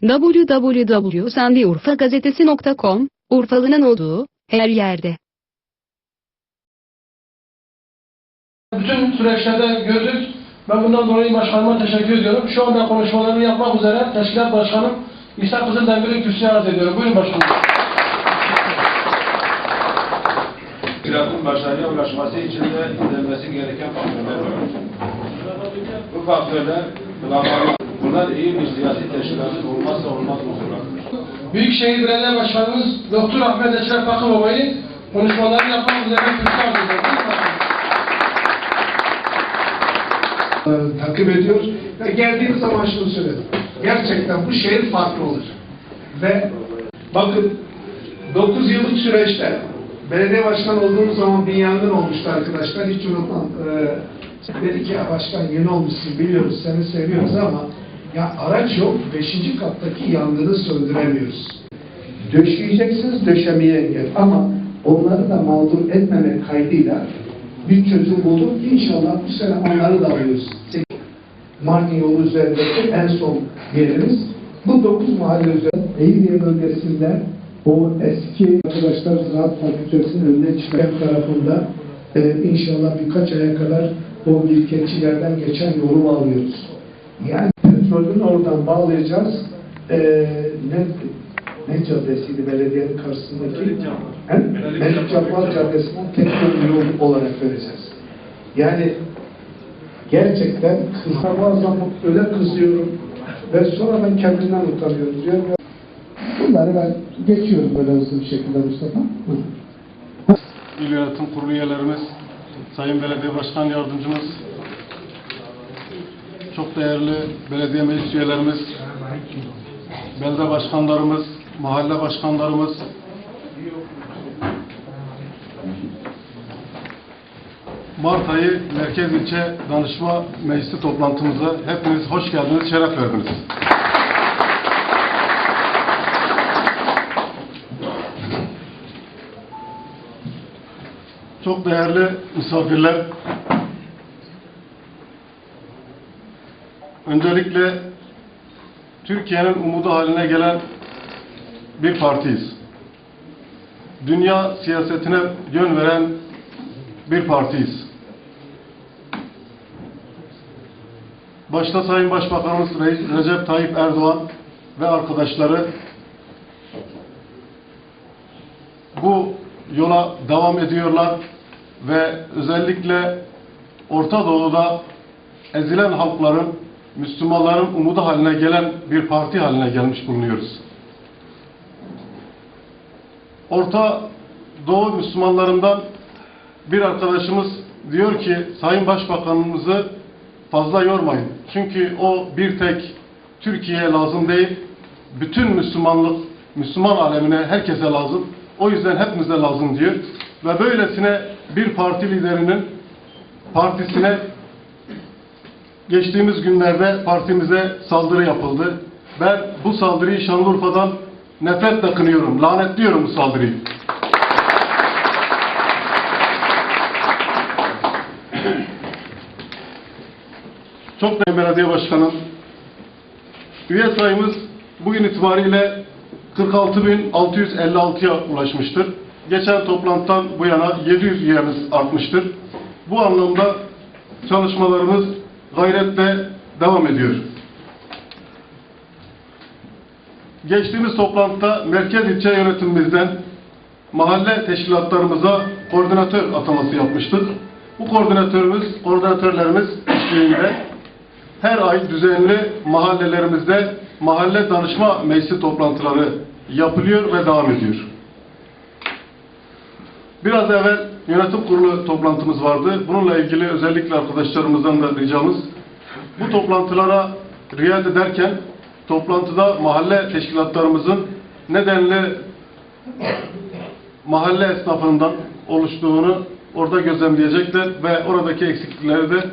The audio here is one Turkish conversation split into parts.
www.sendiurfagazetesi.com, Urfalı'nın olduğu, her yerde. Bütün süreçlerde gördük. Ben bundan dolayı başkanıma teşekkür ediyorum. Şu anda konuşmalarını yapmak üzere Teşkilat Başkanım İsa Kızıldemir'i kürsüye arz ediyorum. Buyurun başkanım. Teşkilatın başarıya ulaşması için de izlenmesi gereken faktörler var. Bu faktörler, bunlar- bunlar iyi bir siyasi teşkilatın olmazsa olmaz unsurlardır. Büyükşehir Belediye Başkanımız Doktor Ahmet Eşref Bakıbaba'yı konuşmalarını yapmak üzere başkanım. e, takip ediyoruz. Ve geldiğimiz zaman şunu söyledim. Gerçekten bu şehir farklı olur. Ve bakın 9 yıllık süreçte belediye başkanı olduğumuz zaman bir yangın olmuştu arkadaşlar. Hiç unutmam. Ee, dedi ki ya başkan yeni olmuşsun biliyoruz seni seviyoruz ama ya araç yok 5. kattaki yangını söndüremiyoruz. Döşeyeceksiniz döşemeye engel ama onları da mağdur etmemek kaydıyla bir çözüm bulduk. İnşallah bu sene onları da alıyoruz. Mardin yolu üzerindeki en son yerimiz. Bu dokuz mahalle üzerinde Eğirliye bölgesinde o eski arkadaşlar Ziraat Fakültesi'nin önüne çıkan tarafında e, inşallah birkaç aya kadar o biriketçilerden geçen yolu alıyoruz. Yani petrolün oradan bağlayacağız. E, ne, ne caddesiydi belediyenin karşısındaki? Melik Cabbar Caddesi'nden tek yol yol olarak vereceğiz. Yani gerçekten kıza bazen öyle kızıyorum ve sonra ben kendimden utanıyorum diyorum. ya, Bunları ben geçiyorum böyle hızlı bir şekilde Mustafa. Hı. İl Yönetim Kurulu üyelerimiz, Sayın Belediye Başkan Yardımcımız, çok değerli belediye meclis üyelerimiz, belde başkanlarımız, mahalle başkanlarımız, Mart ayı Merkez İlçe Danışma Meclisi toplantımıza hepiniz hoş geldiniz, şeref verdiniz. Çok değerli misafirler, öncelikle Türkiye'nin umudu haline gelen bir partiyiz. Dünya siyasetine yön veren bir partiyiz. Başta Sayın Başbakanımız Re- Recep Tayyip Erdoğan ve arkadaşları bu yola devam ediyorlar ve özellikle Orta Doğu'da ezilen halkların, Müslümanların umudu haline gelen bir parti haline gelmiş bulunuyoruz. Orta Doğu Müslümanlarından bir arkadaşımız diyor ki Sayın Başbakanımızı fazla yormayın. Çünkü o bir tek Türkiye'ye lazım değil, bütün Müslümanlık, Müslüman alemine herkese lazım. O yüzden hepimize lazım diyor. Ve böylesine bir parti liderinin partisine geçtiğimiz günlerde partimize saldırı yapıldı. Ben bu saldırıyı Şanlıurfa'dan nefretle kınıyorum, lanetliyorum bu saldırıyı. Çok değerli belediye başkanım. Üye sayımız bugün itibariyle 46.656'ya ulaşmıştır. Geçen toplantıdan bu yana 700 üyemiz artmıştır. Bu anlamda çalışmalarımız gayretle devam ediyor. Geçtiğimiz toplantıda merkez ilçe yönetimimizden mahalle teşkilatlarımıza koordinatör ataması yapmıştık. Bu koordinatörümüz, koordinatörlerimiz eşliğinde her ay düzenli mahallelerimizde mahalle danışma meclisi toplantıları yapılıyor ve devam ediyor. Biraz evvel yönetim kurulu toplantımız vardı. Bununla ilgili özellikle arkadaşlarımızdan da ricamız bu toplantılara riayet ederken toplantıda mahalle teşkilatlarımızın nedenli mahalle esnafından oluştuğunu orada gözlemleyecekler ve oradaki eksiklikleri de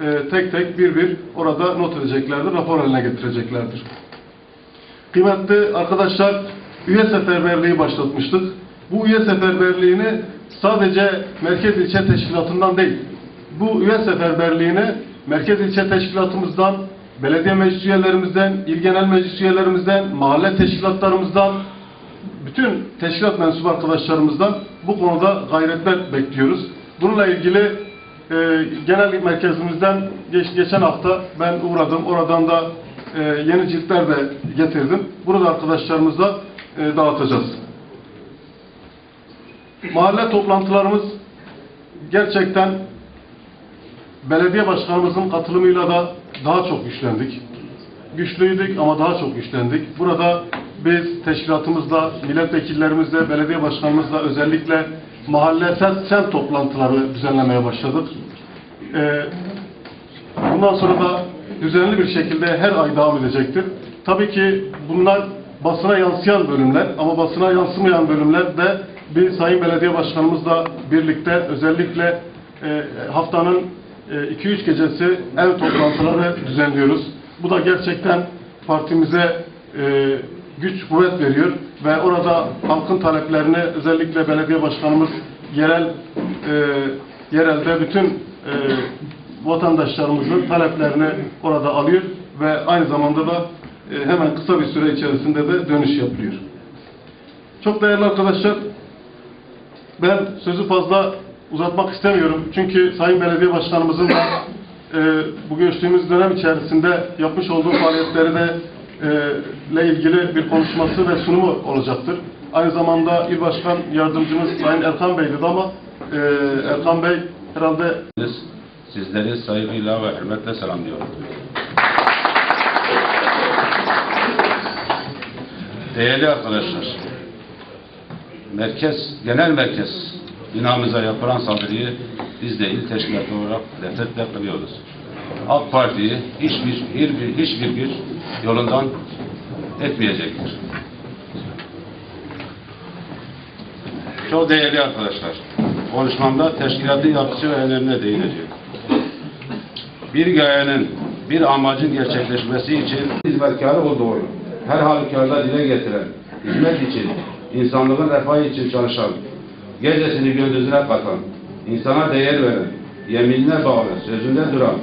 e, tek tek bir bir orada not edeceklerdir, rapor haline getireceklerdir. Kıymetli arkadaşlar, üye seferberliği başlatmıştık. Bu üye seferberliğini sadece Merkez İlçe Teşkilatı'ndan değil, bu üye seferberliğini Merkez İlçe Teşkilatımızdan, belediye meclis üyelerimizden, il genel meclis üyelerimizden, mahalle teşkilatlarımızdan, bütün teşkilat mensubu arkadaşlarımızdan bu konuda gayretler bekliyoruz. Bununla ilgili e, genel merkezimizden geç, geçen hafta ben uğradım. Oradan da e, yeni ciltler de getirdim. Burada arkadaşlarımızla e, dağıtacağız. Mahalle toplantılarımız gerçekten belediye başkanımızın katılımıyla da daha çok güçlendik. Güçlüydük ama daha çok güçlendik. Burada biz teşkilatımızla, milletvekillerimizle, belediye başkanımızla özellikle mahalle sen, sen toplantıları düzenlemeye başladık. Ee, bundan sonra da düzenli bir şekilde her ay devam edecektir. Tabii ki bunlar basına yansıyan bölümler ama basına yansımayan bölümler de bir Sayın Belediye Başkanımızla birlikte özellikle e, haftanın 2-3 gecesi ev toplantıları düzenliyoruz. Bu da gerçekten partimize e, güç, kuvvet veriyor ve orada halkın taleplerini özellikle belediye başkanımız yerel e, yerelde bütün e, vatandaşlarımızın taleplerini orada alıyor ve aynı zamanda da e, hemen kısa bir süre içerisinde de dönüş yapılıyor. Çok değerli arkadaşlar, ben sözü fazla uzatmak istemiyorum. Çünkü Sayın Belediye Başkanımızın da e, bu görüştüğümüz dönem içerisinde yapmış olduğu faaliyetleri de e, ile ilgili bir konuşması ve sunumu olacaktır. Aynı zamanda İl Başkan Yardımcımız Sayın Erkan Bey dedi ama e, Erkan Bey herhalde Sizleri saygıyla ve hürmetle selamlıyorum. Değerli arkadaşlar, merkez, genel merkez binamıza yapılan saldırıyı biz de il teşkilatı olarak nefretle kınıyoruz. AK Parti'yi hiçbir, hiçbir, hiçbir güç yolundan etmeyecektir. Çok değerli arkadaşlar, konuşmamda teşkilatın yapısı ve önemine değineceğim. Bir gayenin, bir amacın gerçekleşmesi için hizmetkarı olduğunu, her halükarda dile getiren, hizmet için, insanlığın refahı için çalışan, gecesini gündüzüne katan, insana değer veren, yeminine bağlı, sözünde duran,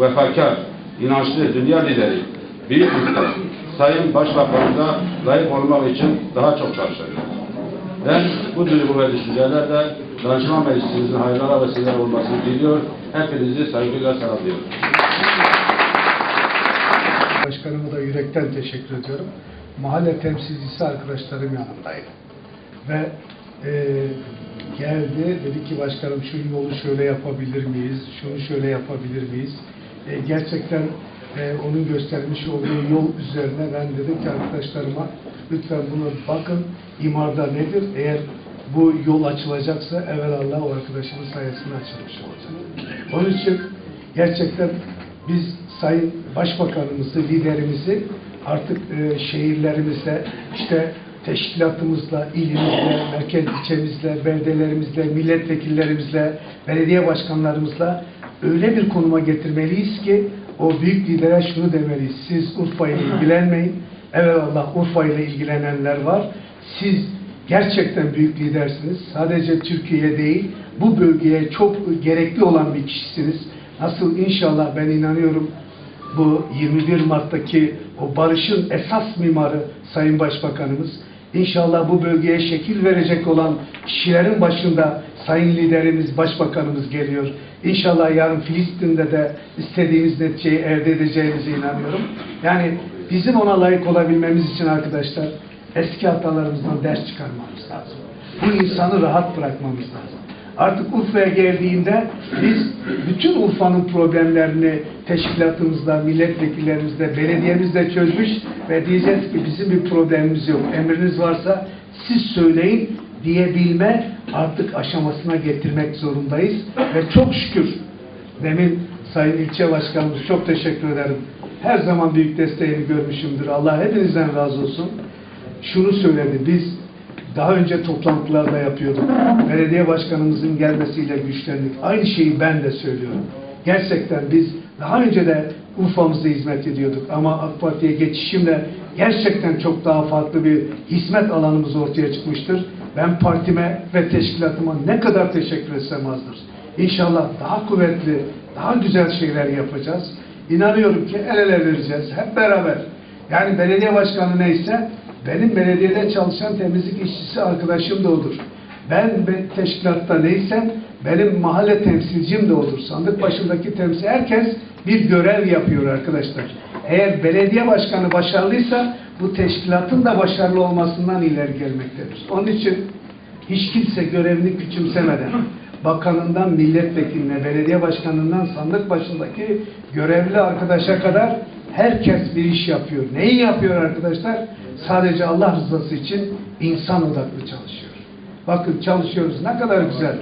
vefakar, inançlı dünya lideri, büyük usta, Sayın Başbakanımıza layık olmak için daha çok çalışacağım. Ben bu duygu ve düşüncelerle danışman meclisimizin hayırlara vesile olmasını diliyor. Hepinizi saygıyla selamlıyorum. Başkanıma da yürekten teşekkür ediyorum. Mahalle temsilcisi arkadaşlarım yanındaydı. Ve e, geldi, dedi ki başkanım şu yolu şöyle yapabilir miyiz, şunu şöyle yapabilir miyiz? E, gerçekten e, onun göstermiş olduğu yol üzerine ben dedim ki arkadaşlarıma lütfen bunu bakın imarda nedir? Eğer bu yol açılacaksa evvelallah o arkadaşımın sayesinde açılmış olacak. Onun için gerçekten biz Sayın Başbakanımızı, liderimizi artık e, şehirlerimizde, işte teşkilatımızla, ilimizle, merkez ilçemizle, beldelerimizle, milletvekillerimizle, belediye başkanlarımızla öyle bir konuma getirmeliyiz ki o büyük lidere şunu demeliyiz. Siz Urfa ile ilgilenmeyin. Evelallah Urfa ile ilgilenenler var. Siz gerçekten büyük lidersiniz. Sadece Türkiye değil, bu bölgeye çok gerekli olan bir kişisiniz. Nasıl inşallah ben inanıyorum bu 21 Mart'taki o barışın esas mimarı Sayın Başbakanımız inşallah bu bölgeye şekil verecek olan kişilerin başında Sayın Liderimiz Başbakanımız geliyor. İnşallah yarın Filistin'de de istediğimiz neticeyi elde edeceğimize inanıyorum. Yani bizim ona layık olabilmemiz için arkadaşlar eski hatalarımızdan ders çıkarmamız lazım. Bu insanı rahat bırakmamız lazım. Artık Urfa'ya geldiğinde biz bütün Urfa'nın problemlerini teşkilatımızla, milletvekillerimizle, belediyemizle çözmüş ve diyeceğiz ki bizim bir problemimiz yok. Emriniz varsa siz söyleyin diyebilme artık aşamasına getirmek zorundayız. Ve çok şükür demin Sayın İlçe Başkanımız çok teşekkür ederim. Her zaman büyük desteğini görmüşümdür. Allah hepinizden razı olsun. Şunu söyledi, biz daha önce toplantılarda yapıyorduk. Belediye başkanımızın gelmesiyle güçlendik. Aynı şeyi ben de söylüyorum. Gerçekten biz daha önce de Urfa'mızda hizmet ediyorduk ama AK Parti'ye geçişimle gerçekten çok daha farklı bir hizmet alanımız ortaya çıkmıştır. Ben partime ve teşkilatıma ne kadar teşekkür etsem azdır. İnşallah daha kuvvetli, daha güzel şeyler yapacağız. İnanıyorum ki el ele vereceğiz hep beraber. Yani belediye başkanı neyse benim belediyede çalışan temizlik işçisi arkadaşım da odur. Ben be- teşkilatta neysem benim mahalle temsilcim de odur. Sandık başındaki temsil herkes bir görev yapıyor arkadaşlar. Eğer belediye başkanı başarılıysa bu teşkilatın da başarılı olmasından ileri gelmektedir. Onun için hiç kimse görevini küçümsemeden bakanından milletvekiline, belediye başkanından sandık başındaki görevli arkadaşa kadar herkes bir iş yapıyor. Neyi yapıyor arkadaşlar? Sadece Allah rızası için insan odaklı çalışıyor. Bakın çalışıyoruz. Ne kadar güzel.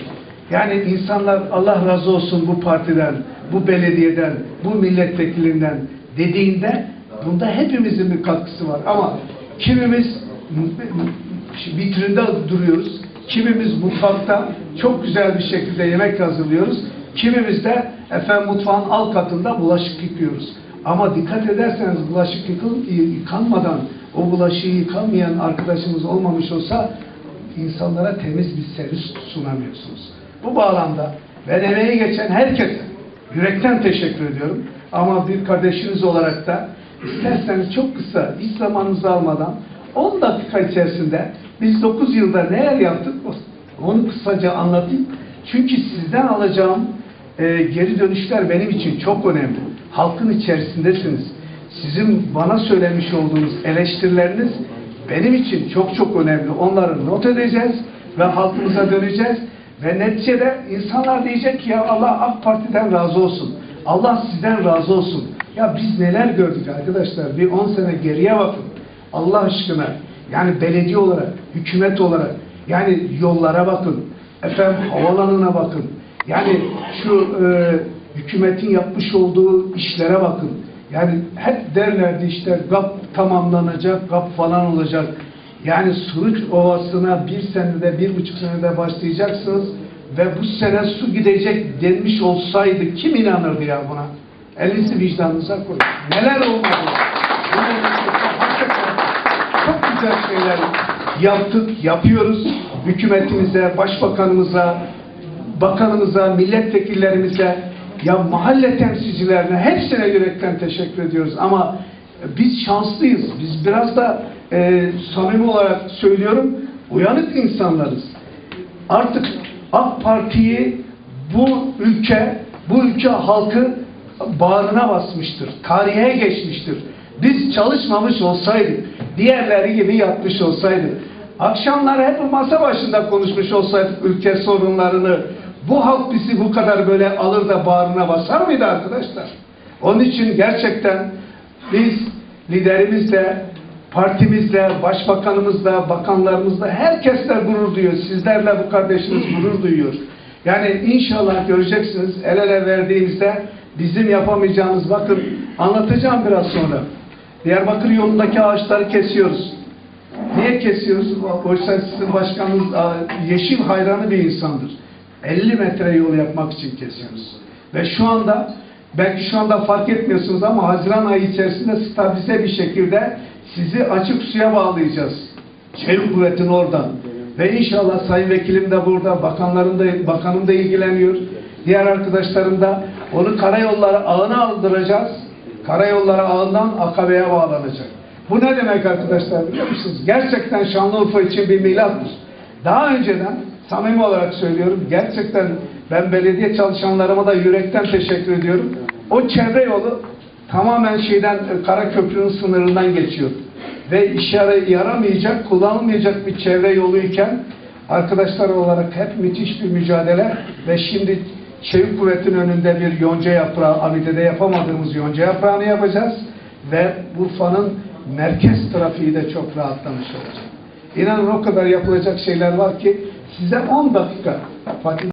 Yani insanlar Allah razı olsun bu partiden, bu belediyeden, bu milletvekilinden dediğinde bunda hepimizin bir katkısı var. Ama kimimiz vitrinde duruyoruz. Kimimiz mutfakta çok güzel bir şekilde yemek hazırlıyoruz. Kimimiz de efendim mutfağın alt katında bulaşık yıkıyoruz. Ama dikkat ederseniz bulaşık yıkıl, yıkanmadan o bulaşığı yıkamayan arkadaşımız olmamış olsa insanlara temiz bir servis sunamıyorsunuz. Bu bağlamda ben emeği geçen herkese yürekten teşekkür ediyorum. Ama bir kardeşiniz olarak da isterseniz çok kısa, hiç zamanınızı almadan 10 dakika içerisinde biz 9 yılda neler yaptık onu kısaca anlatayım. Çünkü sizden alacağım e, geri dönüşler benim için çok önemli. Halkın içerisindesiniz. Sizin bana söylemiş olduğunuz eleştirileriniz benim için çok çok önemli. Onları not edeceğiz ve halkımıza döneceğiz. Ve neticede insanlar diyecek ki ya Allah AK Parti'den razı olsun. Allah sizden razı olsun. Ya biz neler gördük arkadaşlar. Bir 10 sene geriye bakın. Allah aşkına. Yani belediye olarak, hükümet olarak. Yani yollara bakın. Efendim havalanına bakın. Yani şu e, hükümetin yapmış olduğu işlere bakın. Yani hep derlerdi işte GAP tamamlanacak, GAP falan olacak. Yani Suruç Ovası'na bir senede, bir buçuk senede başlayacaksınız ve bu sene su gidecek denmiş olsaydı kim inanırdı ya buna? Elinizi vicdanınıza koyun. Neler olmadı? Çok güzel şeyler yaptık, yapıyoruz. Hükümetimize, başbakanımıza, bakanımıza, milletvekillerimize, ya mahalle temsilcilerine hepsine yürekten teşekkür ediyoruz. Ama biz şanslıyız. Biz biraz da e, samimi olarak söylüyorum, uyanık insanlarız. Artık AK Parti'yi bu ülke, bu ülke halkı bağrına basmıştır. Tarihe geçmiştir. Biz çalışmamış olsaydık, diğerleri gibi yapmış olsaydık, akşamlar hep masa başında konuşmuş olsaydık ülke sorunlarını, bu halk bizi bu kadar böyle alır da bağrına basar mıydı arkadaşlar? Onun için gerçekten biz liderimizle, partimizle, başbakanımızla, bakanlarımızla herkesle gurur duyuyor. Sizlerle bu kardeşiniz gurur duyuyor. Yani inşallah göreceksiniz el ele verdiğimizde bizim yapamayacağımız bakın anlatacağım biraz sonra. Diyarbakır yolundaki ağaçları kesiyoruz. Niye kesiyoruz? Oysa sizin başkanınız yeşil hayranı bir insandır. 50 metre yol yapmak için kesiyoruz. Ve şu anda belki şu anda fark etmiyorsunuz ama Haziran ayı içerisinde stabilize bir şekilde sizi açık suya bağlayacağız. Çevik kuvvetin oradan. Ve inşallah Sayın Vekilim de burada, bakanlarım da, bakanım da ilgileniyor. Diğer arkadaşlarım da onu karayolları ağına aldıracağız. Karayolları ağından Akabe'ye bağlanacak. Bu ne demek arkadaşlar biliyor musunuz? Gerçekten Şanlıurfa için bir milattır. Daha önceden samimi olarak söylüyorum. Gerçekten ben belediye çalışanlarıma da yürekten teşekkür ediyorum. O çevre yolu tamamen şeyden e, Karaköprü'nün sınırından geçiyor. Ve işe yaramayacak, kullanılmayacak bir çevre yoluyken arkadaşlar olarak hep müthiş bir mücadele ve şimdi Çevik Kuvvet'in önünde bir yonca yaprağı, Amide'de yapamadığımız yonca yaprağını yapacağız ve Urfa'nın merkez trafiği de çok rahatlamış olacak. İnanın o kadar yapılacak şeyler var ki size 10 dakika. Fatih